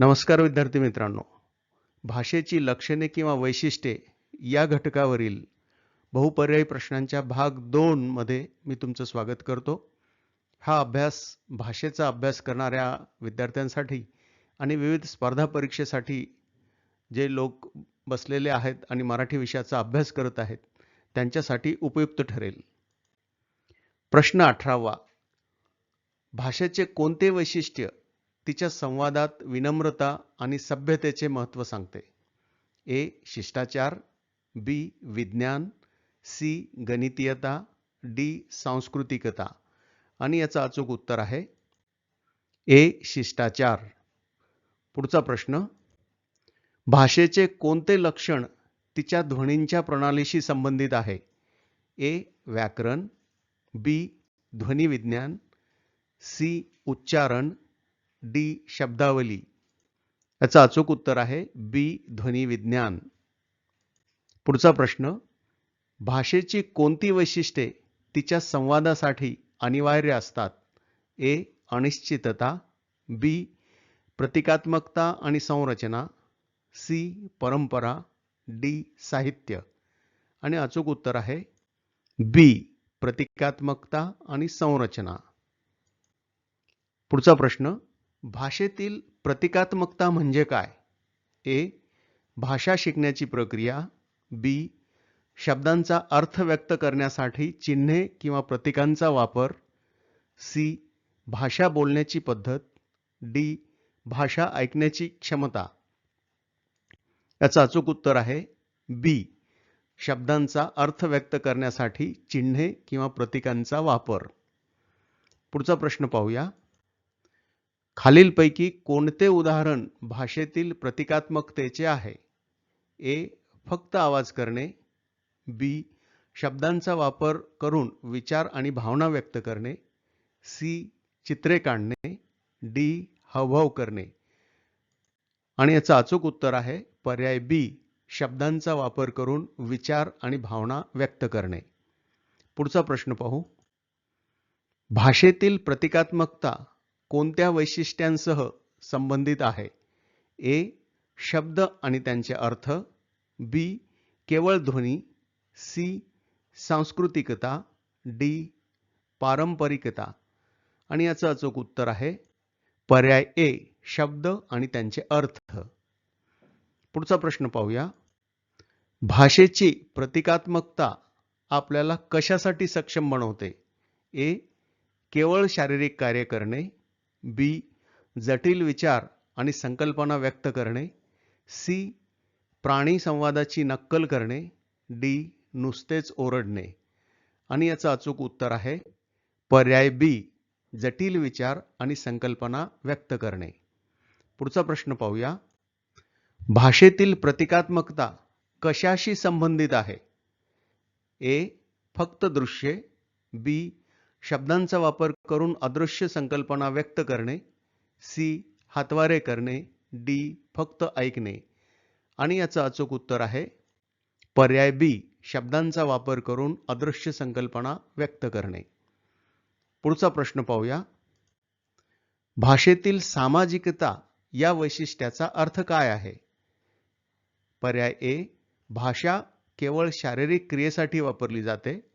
नमस्कार विद्यार्थी मित्रांनो. भाषेची लक्षणे किंवा वैशिष्ट्ये या घटकावरील बहुपर्यायी प्रश्नांच्या भाग दोनमध्ये मी तुमचं स्वागत करतो. हा अभ्यास भाषेचा अभ्यास करणाऱ्या विद्यार्थ्यांसाठी आणि विविध स्पर्धा परीक्षेसाठी जे लोक बसलेले आहेत आणि मराठी विषयाचा अभ्यास करत आहेत त्यांच्यासाठी उपयुक्त ठरेल. प्रश्न अठरावा. भाषेचे कोणते वैशिष्ट्य तिच्या संवादात विनम्रता आणि सभ्यतेचे महत्त्व सांगते. ए. शिष्टाचार बी. विज्ञान सी. गणितीयता डी. सांस्कृतिकता. आणि याचं अचूक उत्तर आहे ए. शिष्टाचार. पुढचा प्रश्न भाषेचे कोणते लक्षण तिच्या ध्वनींच्या प्रणालीशी संबंधित आहे? ए. व्याकरण बी. ध्वनिविज्ञान सी. उच्चारण डी शब्दावली. याचं अचूक उत्तर आहे बी ध्वनी विज्ञान. पुढचा प्रश्न भाषेची कोणती वैशिष्ट्ये तिच्या संवादासाठी अनिवार्य असतात? ए अनिश्चितता बी प्रतिकात्मकता आणि संरचना सी परंपरा डी साहित्य. आणि अचूक उत्तर आहे बी प्रतिकात्मकता आणि संरचना. पुढचा प्रश्न भाषेतील प्रतिकात्मकता म्हणजे काय? ए. भाषा शिकण्याची प्रक्रिया. बी. शब्दांचा अर्थ व्यक्त करण्यासाठी चिन्हे किंवा प्रतीकांचा वापर. सी. भाषा बोलण्याची पद्धत. डी. भाषा ऐकण्याची क्षमता. याचं अचूक उत्तर आहे. बी. शब्दांचा अर्थ व्यक्त करण्यासाठी चिन्हे किंवा प्रतीकांचा वापर. पुढचा प्रश्न पाहूया. खालीलपैकी कोणते उदाहरण भाषेतील प्रतिकात्मकतेचे आहे? ए फक्त आवाज करणे. बी शब्दांचा वापर करून विचार आणि भावना व्यक्त करणे. सी चित्रे काढणे. डी हावभाव करणे. आणि याचं अचूक उत्तर आहे पर्याय बी शब्दांचा वापर करून विचार आणि भावना व्यक्त करणे. पुढचा प्रश्न पाहू. भाषेतील प्रतिकात्मकता कोणत्या वैशिष्ट्यांसह संबंधित आहे? ए शब्द आणि त्यांचे अर्थ. बी केवळ ध्वनी. सी सांस्कृतिकता. डी पारंपरिकता. आणि याचं अचूक उत्तर आहे पर्याय ए शब्द आणि त्यांचे अर्थ. पुढचा प्रश्न पाहूया. भाषेची प्रतिकात्मकता आपल्याला कशासाठी सक्षम बनवते? ए केवळ शारीरिक कार्य करणे. बी जटिल विचार आणि संकल्पना व्यक्त करणे. सी प्राणी संवादाची नक्कल करणे. डी नुसतेच ओरडणे. आणि याचं अचूक उत्तर आहे पर्याय बी जटिल विचार आणि संकल्पना व्यक्त करणे. पुढचा प्रश्न पाहूया. भाषेतील प्रतिकात्मकता कशाशी संबंधित आहे? ए फक्त दृश्ये. बी शब्दांचा वापर करून अदृश्य संकल्पना व्यक्त करणे सी. हातवारे करणे डी. फक्त ऐकणे. आणि याचं अचूक उत्तर आहे पर्याय बी. शब्दांचा वापर करून अदृश्य संकल्पना व्यक्त करणे. पुढचा प्रश्न पाहूया. भाषेतील सामाजिकता या वैशिष्ट्याचा अर्थ काय आहे? पर्याय ए. भाषा केवळ शारीरिक क्रियेसाठी वापरली जाते.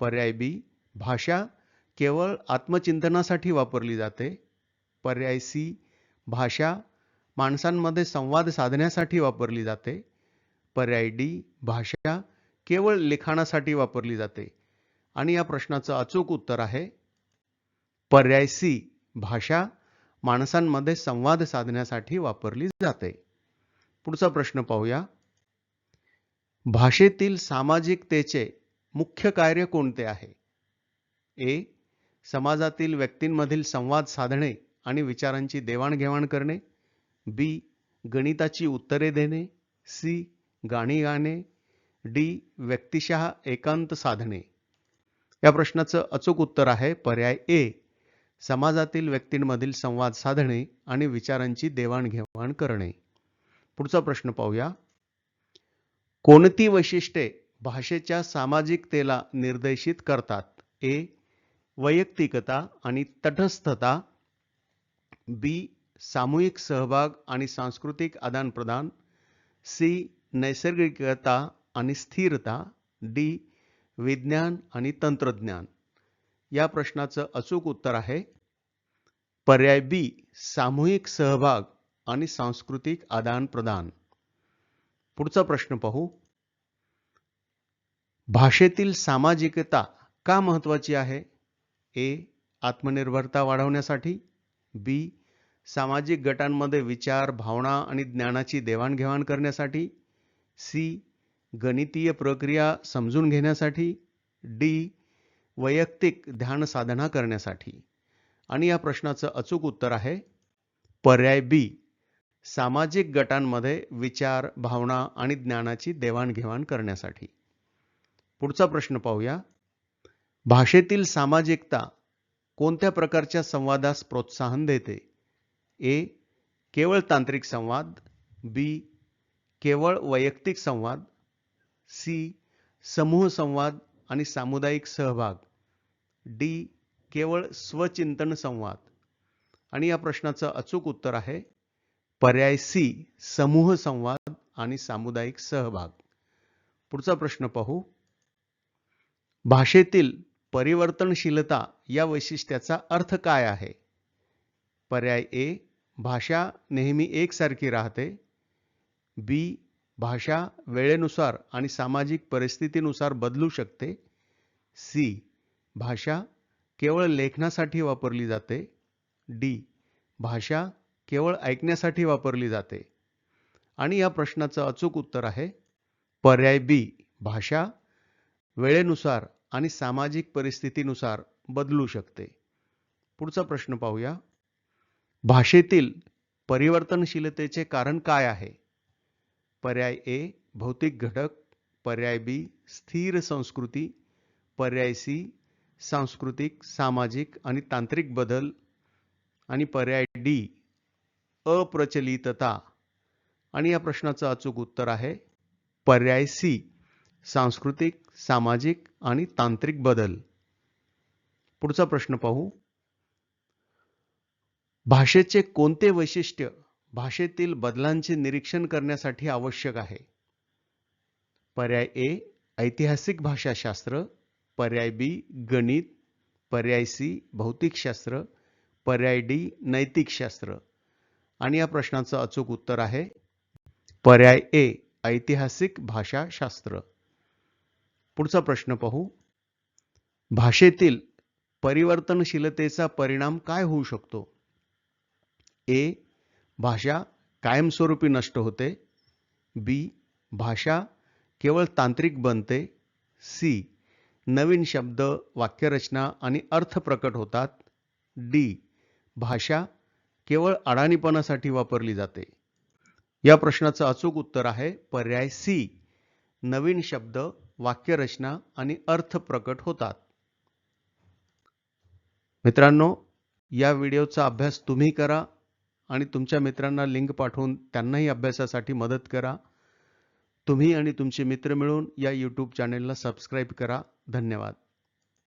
पर्याय बी. भाषा केवळ आत्मचिंतनासाठी वापरली जाते. पर्याय सी भाषा माणसांमध्ये संवाद साधण्यासाठी वापरली जाते. पर्याय डी भाषा केवळ लिखाणासाठी वापरली जाते. आणि या प्रश्नाचं अचूक उत्तर आहे. पर्याय सी भाषा माणसांमध्ये संवाद साधण्यासाठी वापरली जाते. पुढचा प्रश्न पाहूया. भाषेतील सामाजिकतेचे मुख्य कार्य कोणते आहे? ए समाजातील व्यक्तींमधील संवाद साधणे आणि विचारांची देवाणघेवाण करणे बी गणिताची उत्तरे देणे सी गाणी गाणे डी व्यक्तिशः एकांत साधणे. या प्रश्नाचं अचूक उत्तर आहे पर्याय ए समाजातील व्यक्तींमधील संवाद साधणे आणि विचारांची देवाणघेवाण करणे. पुढचा प्रश्न पाहूया. कोणती वैशिष्ट्ये भाषेच्या सामाजिकतेला निर्देशित करतात? ए वैयक्तिकता आणि तटस्थता बी सामूहिक सहभाग आणि सांस्कृतिक आदानप्रदान सी नैसर्गिकता आणि स्थिरता डी विज्ञान आणि तंत्रज्ञान. या प्रश्नाचं अचूक उत्तर आहे पर्याय बी सामूहिक सहभाग आणि सांस्कृतिक आदानप्रदान. पुढचा प्रश्न पाहू. भाषेतील सामाजिकता का महत्वाची आहे? ए आत्मनिर्भरता वाढवण्यासाठी बी सामाजिक गटांमध्ये विचार भावना आणि ज्ञानाची देवाणघेवाण करण्यासाठी सी गणितीय प्रक्रिया समजून घेण्यासाठी डी वैयक्तिक ध्यान साधना करण्यासाठी. आणि या प्रश्नाचं अचूक उत्तर आहे पर्याय बी सामाजिक गटांमध्ये विचार भावना आणि ज्ञानाची देवाणघेवाण करण्यासाठी. पुढचा प्रश्न पाहूया. भाषेतील सामाजिकता कोणत्या प्रकारच्या संवादास प्रोत्साहन देते? ए केवळ तांत्रिक संवाद बी केवळ वैयक्तिक संवाद सी समूह संवाद आणि सामुदायिक सहभाग डी केवळ स्वचिंतन संवाद. आणि या प्रश्नाचं अचूक उत्तर आहे पर्याय सी समूह संवाद आणि सामुदायिक सहभाग. पुढचा प्रश्न पाहू. भाषेतील परिवर्तनशीलता या वैशिष्ट्याचा अर्थ काय आहे? पर्याय ए भाषा नेहमी एकसारखी राहते. बी भाषा वेळेनुसार आणि सामाजिक परिस्थितीनुसार बदलू शकते. सी भाषा केवळ लेखनासाठी वापरली जाते. डी भाषा केवळ ऐकण्यासाठी वापरली जाते. आणि या प्रश्नाचं अचूक उत्तर आहे. पर्याय बी भाषा वेळेनुसार आणि सामाजिक परिस्थितीनुसार बदलू शकते. पुढचा प्रश्न पाहूया. भाषेतील परिवर्तनशीलतेचे कारण काय आहे? पर्याय ए भौतिक घटक. पर्याय बी स्थिर संस्कृती. पर्याय सी सांस्कृतिक सामाजिक आणि तांत्रिक बदल. आणि पर्याय डी अप्रचलितता. आणि या प्रश्नाचं अचूक उत्तर आहे पर्याय सी सांस्कृतिक सामाजिक आणि तांत्रिक बदल. पुढचा प्रश्न पाहू. भाषेचे कोणते वैशिष्ट्य भाषेतील बदलांचे निरीक्षण करण्यासाठी आवश्यक आहे? पर्याय ए ऐतिहासिक भाषाशास्त्र. पर्याय बी गणित. पर्याय सी भौतिकशास्त्र. पर्याय डी नैतिकशास्त्र. आणि या प्रश्नाचं अचूक उत्तर आहे. पर्याय ए ऐतिहासिक भाषाशास्त्र. पुढचा प्रश्न पाहू. भाषेतील परिवर्तनशीलतेचा परिणाम काय होऊ शकतो? ए. भाषा कायमस्वरूपी नष्ट होते. बी. भाषा केवळ तांत्रिक बनते. सी. नवीन शब्द वाक्यरचना आणि अर्थ प्रकट होतात. डी. भाषा केवळ अडाणीपणासाठी वापरली जाते. या प्रश्नाचं अचूक उत्तर आहे पर्याय सी. नवीन शब्द वाक्यरचना आणि अर्थ प्रकट होतात. मित्रांनो या व्हिडिओचा अभ्यास तुम्ही करा आणि तुमच्या मित्रांना लिंक पाठवून त्यांनाही अभ्यासासाठी मदत करा. तुम्ही आणि तुमचे मित्र मिळून या यूट्यूब चॅनेलला सबस्क्राईब करा. धन्यवाद.